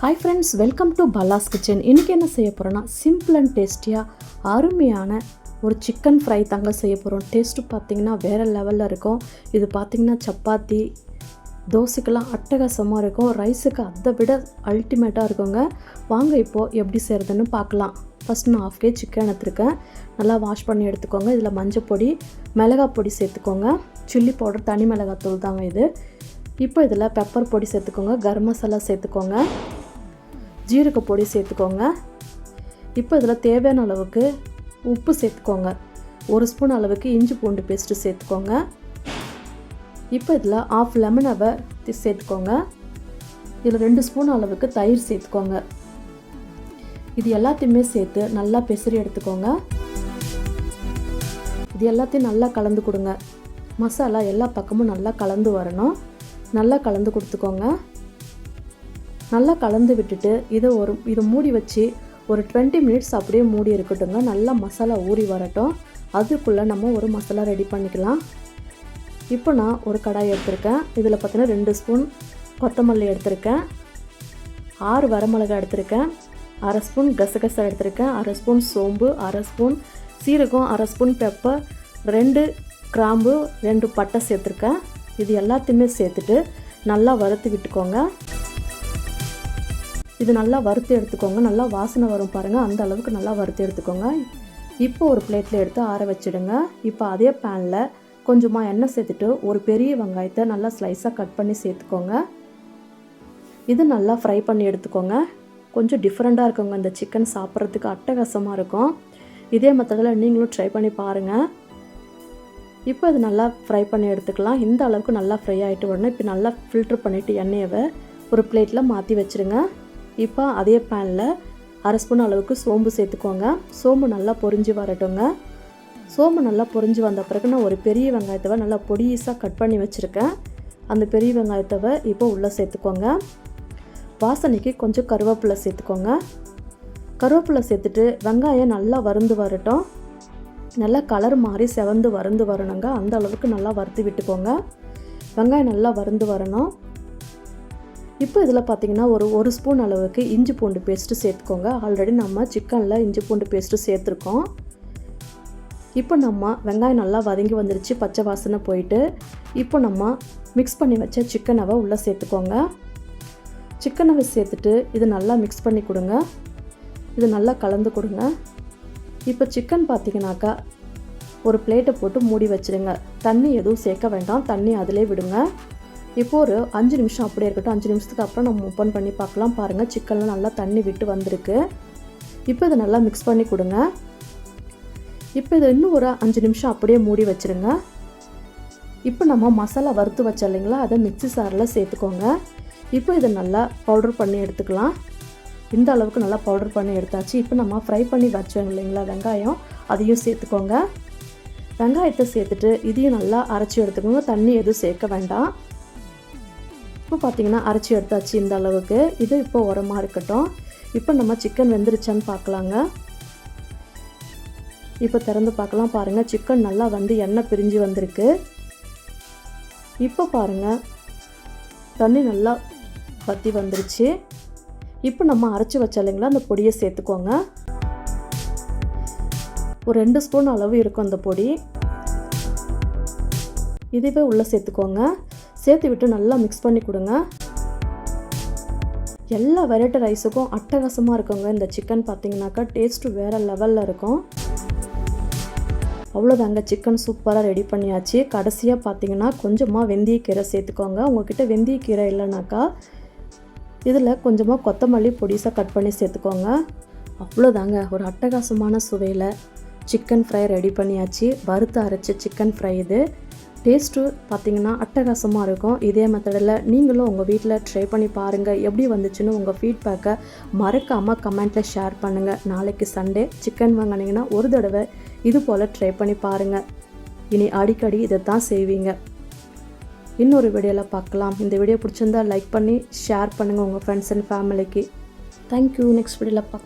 Hi friends welcome to Pallas kitchen இன்றைக்கி என்ன செய்ய போகிறோன்னா சிம்பிள் அண்ட் டேஸ்டியாக அருமையான ஒரு சிக்கன் ஃப்ரை தாங்க செய்ய போகிறோம் டேஸ்ட்டு பார்த்தீங்கன்னா வேறு லெவலில் இருக்கும். இது பார்த்தீங்கன்னா சப்பாத்தி தோசைக்கெல்லாம் அட்டகாசமாக இருக்கும். ரைஸுக்கு அதை விட அல்டிமேட்டாக இருக்குங்க. வாங்க இப்போது எப்படி செய்கிறதுன்னு பார்க்கலாம். ஃபஸ்ட் நான் ஆஃப் கே சிக்கன் எடுத்துருக்கேன். நல்லா வாஷ் பண்ணி எடுத்துக்கோங்க. இதில் மஞ்சள் பொடி மிளகாய் பொடி சேர்த்துக்கோங்க. சில்லி பவுடர் தனி மிளகாத்தூள் தாங்க இது. இப்போ இதில் பெப்பர் பொடி சேர்த்துக்கோங்க. கரம் மசாலா சேர்த்துக்கோங்க. ஜீரக பொடி சேர்த்துக்கோங்க. இப்போ இதில் தேவையான அளவுக்கு உப்பு சேர்த்துக்கோங்க. ஒரு ஸ்பூன் அளவுக்கு இஞ்சி பூண்டு பேஸ்ட்டு சேர்த்துக்கோங்க. இப்போ இதில் ஆஃப் லெமன் அவ சேர்த்துக்கோங்க. இதில் ரெண்டு ஸ்பூன் அளவுக்கு தயிர் சேர்த்துக்கோங்க. இது எல்லாத்தையுமே சேர்த்து நல்லா பெசரி எடுத்துக்கோங்க. இது எல்லாத்தையும் நல்லா கலந்து கொடுங்க. மசாலா எல்லா பக்கமும் நல்லா கலந்து வரணும். நல்லா கலந்து கொடுத்துக்கோங்க. நல்லா கலந்து விட்டுட்டு இதை ஒரு இதை மூடி வச்சு ஒரு டுவெண்ட்டி மினிட்ஸ் அப்படியே மூடி இருக்கட்டுங்க நல்லா மசாலா ஊறி வரட்டும். அதுக்குள்ளே நம்ம ஒரு மசாலா ரெடி பண்ணிக்கலாம். இப்போ நான் ஒரு கடாய் எடுத்திருக்கேன். இதில் பார்த்தீங்கன்னா ரெண்டு ஸ்பூன் கொத்தமல்லி எடுத்திருக்கேன். ஆறு வரமிளகாய் எடுத்திருக்கேன். அரை ஸ்பூன் கசகசா எடுத்திருக்கேன். அரை ஸ்பூன் சோம்பு அரை ஸ்பூன் சீரகம் அரை ஸ்பூன் பெப்பர் ரெண்டு கிராம்பு ரெண்டு பட்டை சேர்த்துருக்கேன். இது எல்லாத்தையுமே சேர்த்துட்டு நல்லா வறுத்து விட்டுக்கோங்க. இது நல்லா வறுத்து எடுத்துக்கோங்க. நல்லா வாசனை வரும் பாருங்கள் அந்த அளவுக்கு நல்லா வறுத்து எடுத்துக்கோங்க. இப்போ ஒரு பிளேட்டில் எடுத்து ஆற வச்சுடுங்க. இப்போ அதே பேனில் கொஞ்சமாக எண்ணெய் சேர்த்துட்டு ஒரு பெரிய வெங்காயத்தை நல்லா ஸ்லைஸாக கட் பண்ணி சேர்த்துக்கோங்க. இது நல்லா ஃப்ரை பண்ணி எடுத்துக்கோங்க. கொஞ்சம் டிஃப்ரெண்ட்டாக இருக்குங்க. இந்த சிக்கன் சாப்பிட்றதுக்கு அட்டகாசமாக இருக்கும். இதே மெத்தடில் நீங்களும் ட்ரை பண்ணி பாருங்கள் இப்போ இது நல்லா ஃப்ரை பண்ணி எடுத்துக்கலாம். இந்த அளவுக்கு நல்லா ஃப்ரை ஆகிட்டு உடனே இப்போ நல்லா ஃபில்ட்ரு பண்ணிவிட்டு எண்ணெயை ஒரு பிளேட்டில் மாற்றி வச்சுருங்க. இப்போ அதே பேனில் அரை ஸ்பூன் அளவுக்கு சோம்பு சேர்த்துக்கோங்க. சோம்பு நல்லா பொரிஞ்சு வரட்டுங்க. சோம்பு நல்லா பொரிஞ்சு வந்த பிறகு நான் ஒரு பெரிய வெங்காயத்தவை நல்லா பொடியீஸாக கட் பண்ணி வச்சுருக்கேன். அந்த பெரிய வெங்காயத்தவை இப்போ உள்ளே சேர்த்துக்கோங்க. வாசனைக்கு கொஞ்சம் கருவேப்பிலை சேர்த்துக்கோங்க. கருவேப்பிலை சேர்த்துட்டு வெங்காயம் நல்லா வறுந்து வரட்டும். நல்லா கலர் மாறி செவந்து வறுந்து வரணுங்க. அந்த அளவுக்கு நல்லா வறுத்து விட்டுக்கோங்க. வெங்காயம் நல்லா வறுந்து வரணும். இப்போ இதில் பார்த்தீங்கன்னா ஒரு ஒரு ஸ்பூன் அளவுக்கு இஞ்சி பூண்டு பேஸ்ட்டு சேர்த்துக்கோங்க. ஆல்ரெடி நம்ம சிக்கனில் இஞ்சி பூண்டு பேஸ்ட்டு சேர்த்துருக்கோம். இப்போ நம்ம வெங்காயம் நல்லா வதங்கி வந்துருச்சு பச்சை வாசனை போயிட்டு. இப்போ நம்ம மிக்ஸ் பண்ணி வச்ச சிக்கனவை உள்ளே சேர்த்துக்கோங்க. சிக்கனவை சேர்த்துட்டு இது நல்லா மிக்ஸ் பண்ணி கொடுங்க. இது நல்லா கலந்து கொடுங்க. இப்போ சிக்கன் பார்த்தீங்கன்னாக்கா ஒரு பிளேட்டை போட்டு மூடி வச்சுடுங்க தண்ணி எதுவும் சேர்க்க வேண்டாம். தண்ணி அதிலே விடுங்க. இப்போ ஒரு அஞ்சு நிமிஷம் அப்படியே இருக்கட்டும். அஞ்சு நிமிஷத்துக்கு அப்புறம் நம்ம ஓப்பன் பண்ணி பார்க்கலாம். பாருங்கள் சிக்கன்லாம் நல்லா தண்ணி விட்டு வந்திருக்கு. இப்போ இதை நல்லா மிக்ஸ் பண்ணி கொடுங்க. இப்போ இதை இன்னும் ஒரு அஞ்சு நிமிஷம் அப்படியே மூடி வச்சுருங்க. இப்போ நம்ம மசாலா வறுத்து வச்சோம் இல்லைங்களா? அதை மிக்சி சாரில் சேர்த்துக்கோங்க. இப்போ இதை நல்லா பவுடர் பண்ணி எடுத்துக்கலாம். இந்த அளவுக்கு நல்லா பவுடர் பண்ணி எடுத்தாச்சு. இப்போ நம்ம ஃப்ரை பண்ணி வச்சோம் இல்லைங்களா வெங்காயம்? அதையும் சேர்த்துக்கோங்க. வெங்காயத்தை சேர்த்துட்டு இதையும் நல்லா அரைச்சி எடுத்துக்கோங்க. தண்ணி எதுவும் சேர்க்க வேண்டாம். இப்போ பார்த்தீங்கன்னா அரைச்சி எடுத்தாச்சு இந்த அளவுக்கு. இது இப்போ உரமாக இருக்கட்டும். இப்போ நம்ம சிக்கன் வெந்துருச்சான்னு பார்க்கலாங்க. இப்போ திறந்து பார்க்கலாம். பாருங்கள் சிக்கன் நல்லா வந்து எண்ணெய் பிரிஞ்சு வந்திருக்கு. இப்போ பாருங்கள் தண்ணி நல்லா பற்றி வந்துருச்சு. இப்போ நம்ம அரைச்சி வச்ச இல்லைங்களா அந்த பொடியை சேர்த்துக்கோங்க. ஒரு ரெண்டு ஸ்பூன் அளவு இருக்கும் அந்த பொடி. இதுவே உள்ளே சேர்த்துக்கோங்க. சேர்த்து விட்டு நல்லா மிக்ஸ் பண்ணி கொடுங்க. எல்லா வெரைட்டி ரைஸுக்கும் அட்டகாசமாக இருக்குங்க. இந்த சிக்கன் பார்த்தீங்கன்னாக்கா டேஸ்ட்டு வேறு லெவலில் இருக்கும். அவ்வளோதாங்க சிக்கன் சூப்பராக ரெடி பண்ணியாச்சு. கடைசியாக பார்த்தீங்கன்னா கொஞ்சமாக வெந்தயக்கீரை சேர்த்துக்கோங்க. உங்ககிட்ட வெந்தயக்கீரை இல்லைனாக்கா இதில் கொஞ்சமாக கொத்தமல்லி பொடிசாக கட் பண்ணி சேர்த்துக்கோங்க. அவ்வளோதாங்க ஒரு அட்டகாசமான சுவையில் சிக்கன் ஃப்ரை ரெடி பண்ணியாச்சு. வறுத்து அரைச்ச சிக்கன் ஃப்ரை இது. டேஸ்ட்டு பார்த்தீங்கன்னா அட்டகாசமாக இருக்கும். இதே மெத்தடில் நீங்களும் உங்கள் வீட்டில் ட்ரை பண்ணி பாருங்கள் எப்படி வந்துச்சுன்னு உங்கள் ஃபீட்பேக்கை மறக்காமல் கமெண்ட்டில் ஷேர் பண்ணுங்கள் நாளைக்கு சண்டே சிக்கன் வாங்கினீங்கன்னா ஒரு தடவை இது போல் ட்ரை பண்ணி பாருங்கள் இனி அடிக்கடி இதை தான் செய்வீங்க. இன்னொரு வீடியோவில் பார்க்கலாம். இந்த வீடியோ பிடிச்சிருந்தா லைக் பண்ணி ஷேர் பண்ணுங்கள் உங்கள் ஃப்ரெண்ட்ஸ் அண்ட் ஃபேமிலிக்கு தேங்க்யூ நெக்ஸ்ட் வீடியோவில் பார்க்க